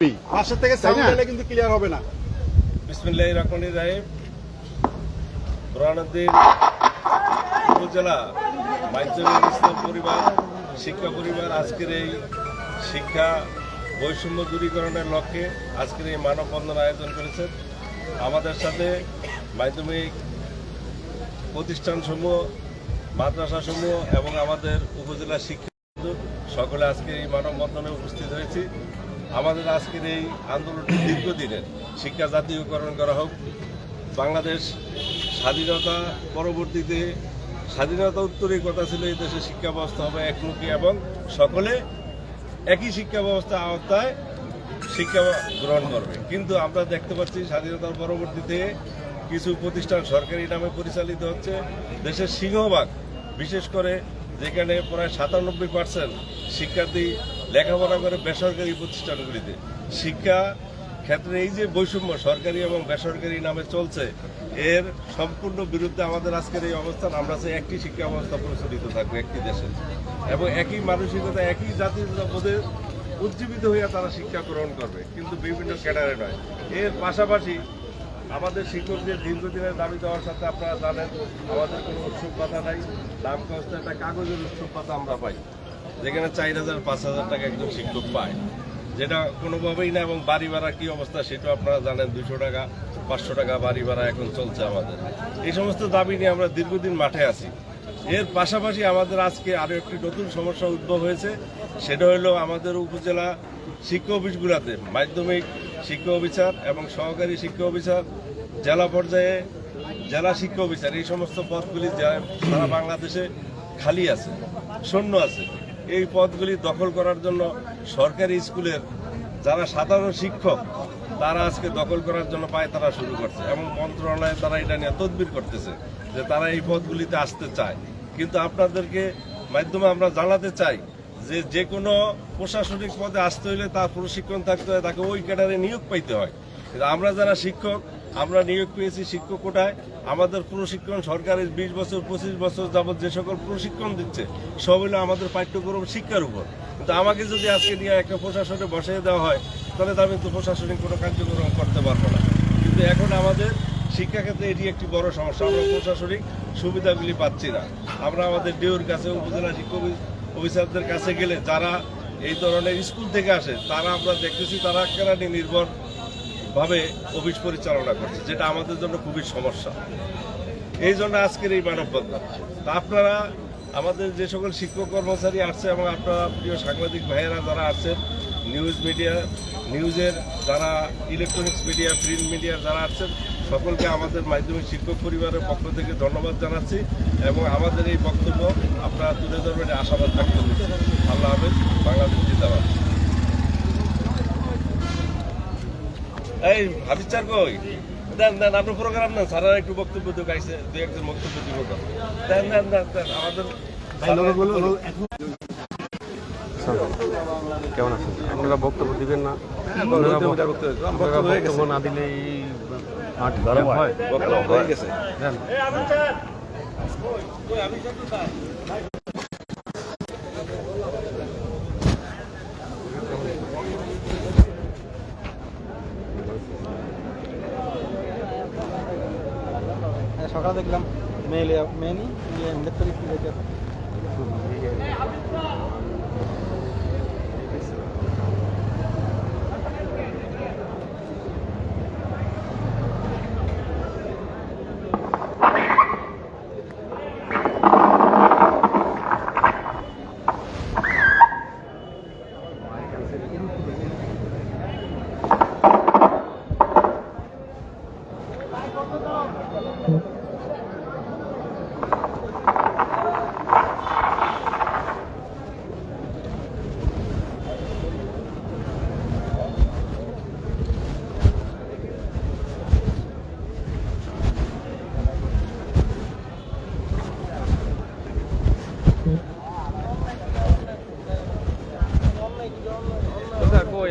পাশের থেকে সাউন্ড কিন্তু ক্লিয়ার হবে না। বিসমিল্লাহ রহমান রাহিম। বুরহানুদ্দিন উপজেলা মাধ্যমিক ইসলাম পরিবার শিক্ষা পরিবার আজকের এই শিক্ষা বৈষম্য দূরীকরণের লক্ষ্যে আজকের এই মানববন্ধন আয়োজন করেছেন। আমাদের সাথে মাধ্যমিক প্রতিষ্ঠানসমূহ মাদ্রাসাসমূহ এবং আমাদের উপজেলা শিক্ষা সকলে আজকে এই মানববন্ধনে উপস্থিত হয়েছি। আমাদের আজকের এই আন্দোলনটি দীর্ঘদিনের। শিক্ষা জাতীয়করণ করা হোক, বাংলাদেশ স্বাধীনতা পরবর্তীতে স্বাধীনতা উত্তরের কথা ছিল এই দেশে শিক্ষা ব্যবস্থা হবে একমুখী এবং সকলে একই শিক্ষা ব্যবস্থা আওতায় শিক্ষা গ্রহণ করবে। কিন্তু আমরা দেখতে পাচ্ছি স্বাধীনতার পরবর্তীতে কিছু প্রতিষ্ঠান সরকারি নামে পরিচালিত হচ্ছে। দেশের সিংহভাগ, বিশেষ করে যেখানে প্রায় সাতানব্বই পার্সেন্ট শিক্ষার্থী লেখাপড়া করে বেসরকারি প্রতিষ্ঠানগুলিতে। শিক্ষা ক্ষেত্রে এই যে বৈষম্য সরকারি এবং বেসরকারি নামে চলছে, এর সম্পূর্ণ বিরুদ্ধে আমাদের আজকের এই অবস্থান, আমরা চাই একটি শিক্ষা ব্যবস্থা প্রচলিত থাকবে একটি দেশে। এবং একই মানসিকতা, একই জাতির বোধের উজ্জীবিত হইয়া তারা শিক্ষা গ্রহণ করবে, কিন্তু বিভিন্ন ক্যাডারে নয়। এর পাশাপাশি আমাদের শিক্ষকদের দীর্ঘদিনের দাবি দেওয়ার সাথে আপনারা জানেন, আমাদের কোনো উৎসব কথা নাই, দাম কষ্ট একটা কাগজের উৎসব কথা আমরা পাই। যেখানে চার হাজার, পাঁচ হাজার টাকা একজন শিক্ষক পায়। যেটা কোনোভাবেই না, এবং বাড়ি ভাড়া কী অবস্থা সেটা আপনারা জানেন, দুশো টাকা, পাঁচশো টাকা বাড়ি ভাড়া এখন চলছে আমাদের। এই সমস্ত দাবি নিয়ে আমরা দীর্ঘদিন মাঠে আছি। এর পাশাপাশি আমাদের আজকে আরও একটি নতুন সমস্যা উদ্ভব হয়েছে, সেটা হলো আমাদের উপজেলা শিক্ষা অফিসগুলোতে মাধ্যমিক শিক্ষা অফিসার এবং সহকারী শিক্ষা অফিসার, জেলা পর্যায়ে জেলা শিক্ষা অফিসার, এই সমস্ত পদগুলি সারা বাংলাদেশে খালি আছে, শূন্য আছে। এই পদগুলি দখল করার জন্য সরকারি স্কুলের যারা সাধারণ শিক্ষক, তারা আজকে দখল করার জন্য পায় তারা শুরু করছে এবং মন্ত্রণালয়ে তারা এটা নিয়ে তদবির করতেছে যে তারা এই পদগুলিতে আসতে চায়। কিন্তু আপনাদেরকে মাধ্যমে আমরা জানাতে চাই যে যে কোনো প্রশাসনিক পদে আসতে হলে তার প্রশিক্ষণ থাকতে হয়, তাকে ওই ক্যাডারে নিয়োগ পাইতে হয়। আমরা যারা শিক্ষক আমরা নিয়োগ পেয়েছি শিক্ষক কোটায়। আমাদের প্রশিক্ষণ সরকারের বিশ বছর, পঁচিশ বছর যাবৎ যে সকল প্রশিক্ষণ দিচ্ছে, সব হলো আমাদের পাঠ্যক্রম শিক্ষার উপর। কিন্তু আমাকে যদি আজকে নিয়ে একটা প্রশাসনে বসিয়ে দেওয়া হয়, তাহলে তো আমি তো প্রশাসনিক কোনো কার্যক্রম করতে পারব না। কিন্তু এখন আমাদের শিক্ষাক্ষেত্রে এটি একটি বড় সমস্যা। আমরা প্রশাসনিক সুবিধাগুলি পাচ্ছি না। আমরা আমাদের ডিওর কাছে, উপজেলা শিক্ষক অফিসারদের কাছে গেলে যারা এই ধরনের স্কুল থেকে আসে, তারা আমরা দেখতেছি তারা কেরানি নির্ভর ভাবে অফিস পরিচালনা করছে, যেটা আমাদের জন্য খুবই সমস্যা। এই জন্য আজকের এই মানববন্ধন। তা আপনারা, আমাদের যে সকল শিক্ষক কর্মচারী আসছে এবং আপনারা প্রিয় সাংবাদিক ভাইয়েরা যারা আছেন নিউজ মিডিয়া নিউজের যারা ইলেকট্রনিক্স মিডিয়া প্রিন্ট মিডিয়া যারা আছেন, সকলকে আমাদের মাধ্যমিক শিক্ষক পরিবারের পক্ষ থেকে ধন্যবাদ জানাচ্ছি এবং আমাদের এই বক্তব্য আপনারা তুলে ধরবেন, আশাবাদ ব্যক্ত করছি আল্লাহ হাফেজ বাংলাদেশ জিন্দাবাদ এই চার কই? দেন দেন আপনার প্রোগ্রাম দেন স্যারা একটু বক্তব্য দিও গাইছে দু একজন বক্তব্য দিব দেন দেন দেন দেন আমাদের কেমন আছেন? আপনারা বক্তব্য দিবেন না? আপনারা বক্তব্য না দিলে এই মাঠ হয়? বক্তব্য হয়ে গেছে। সকালে দেখলাম মেল মেনি ইলেকট্রিক কোথায় কই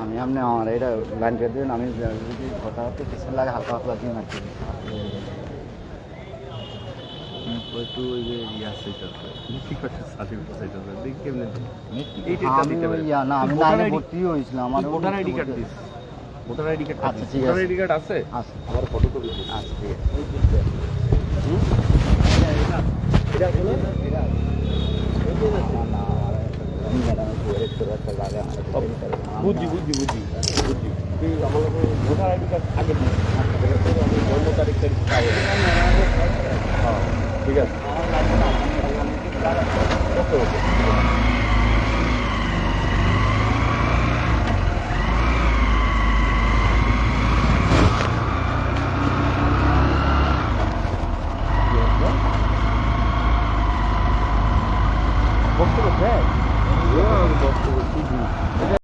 আমি আপনি আমার এটা লাইন দিন আমি যদি হতে কিছু লাগে হালকা হালকা দিন আর কি ইয়া আমি ইয়া ভর্তি হয়েছিলাম আমার voter ID card this voter ID card আচ্ছা, ঠিক ভোটার আছে। আইডি কার্ড আছে? আচ্ছা আমার ফটো কপি দিস আচ্ছা ঠিক আছে। বুঝছি বুঝছি বুঝছি বুঝছি তুই আমার ভোটার আইডি কার্ড আগে আছে জন্ম তারিখ তারিখ হ্যাঁ ঠিক আছে। ওকে ওকে।